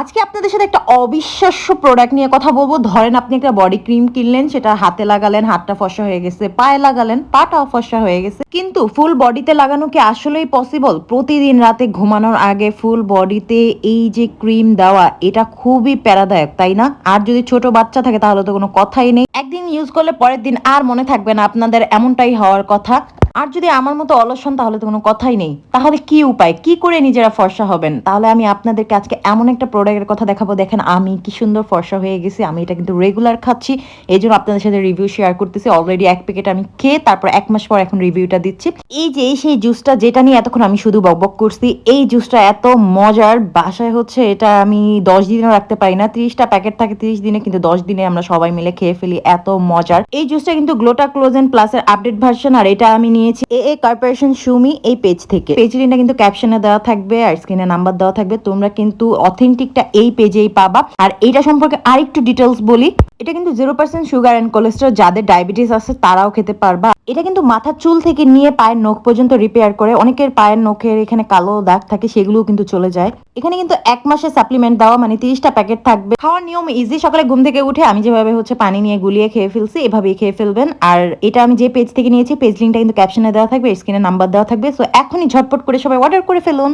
আজকে আপনাদের সাথে একটা অবিশ্বাস্য প্রোডাক্ট নিয়ে কথা বলব। ধরেন আপনি একটা বডি ক্রিম কিনলেন, সেটা হাতে লাগালেন, হাতটা ফসা হয়ে গেছে, পায়ে লাগালেন, পাটাও ফসা হয়ে গেছে। কিন্তু ফুল বডিতে লাগানো কি আসলেই পসিবল প্রতিদিন রাতে ঘুমানোর আগে ফুল বডিতে এই যে ক্রিম দেওয়া, এটা খুবই প্যারাদায়ক, তাই না? আর যদি ছোট বাচ্চা থাকে, তাহলে তো কোনো কথাই নেই। একদিন ইউজ করলে পরের দিন আর মনে থাকবে না, আপনাদের এমনটাই হওয়ার কথা। আর যদি আমার মতো অলস হন, তাহলে তো কোনো কথাই নেই। তাহলে কি উপায়? কি করে নিজেরা ফর্সা হবেন? তাহলে আমি আপনাদেরকে আজকে এমন একটা প্রোডাক্টের কথা দেখাবো। দেখেন, আমি কি সুন্দর ফর্সা হয়ে গেছি। আমি এটা কিন্তু রেগুলার খাচ্ছি। এই জন্য আপনাদের সাথে রিভিউ শেয়ার করতেছি। অলরেডি এক প্যাকেট আমি খেয়ে তারপর এক মাস পর এখন রিভিউটা দিচ্ছি। এই যে সেই জুসটা যেটা নিয়ে এতক্ষণ আমি শুধু বকবক করছি, এই জুসটা এত মজার। বাসায় হচ্ছে এটা আমি দশ দিনও রাখতে পারি না। তিরিশটা প্যাকেট থাকে তিরিশ দিনে, কিন্তু দশ দিনে আমরা সবাই মিলে খেয়ে ফেলি। এত মজার। এই জুসটা কিন্তু গ্লোটা ক্লোজেন প্লাসের আপডেট ভার্সন আর এটা আমি নিয়েছি। এ এ কর্পোরেশন সুমি এই পেজ থেকে। পেজ লিঙ্কটা কিন্তু ক্যাপশনে দেওয়া থাকবে আর স্ক্রিনে নাম্বার দেওয়া থাকবে। তোমরা কিন্তু অথেন্টিকটা এই পেজেই পাবা। আর এটা সম্পর্কে আরেকটু ডিটেলস বলি। এটা কিন্তু zero percent sugar and cholesterol যাদের ডায়াবেটিস আছে তারাও খেতে পারবা। এটা কিন্তু মাথার চুল থেকে নিয়ে পায়ের নখ পর্যন্ত রিপেয়ার করে। অনেকের পায়ের নখের এখানে কালো দাগ থাকে, সেগুলোও কিন্তু চলে যায়। এখানে কিন্তু এক মাসের সাপ্লিমেন্ট দেওয়া মানে তিরিশটা প্যাকেট থাকবে। খাওয়ার নিয়ম ইজি সকালে ঘুম থেকে উঠে আমি যেভাবে হচ্ছে পানি নিয়ে গুলিয়ে খেয়ে ফেলছি, এভাবেই খেয়ে ফেলবেন। আর এটা আমি যে পেজ থেকে নিয়েছি পেজ লিঙ্কটা কিন্তু ক্যাপশনে দেওয়া থাকবে স্ক্রিনে নাম্বার দেওয়া থাকবে সো এখনই ঝটপট করে সবাই অর্ডার করে ফেলুন।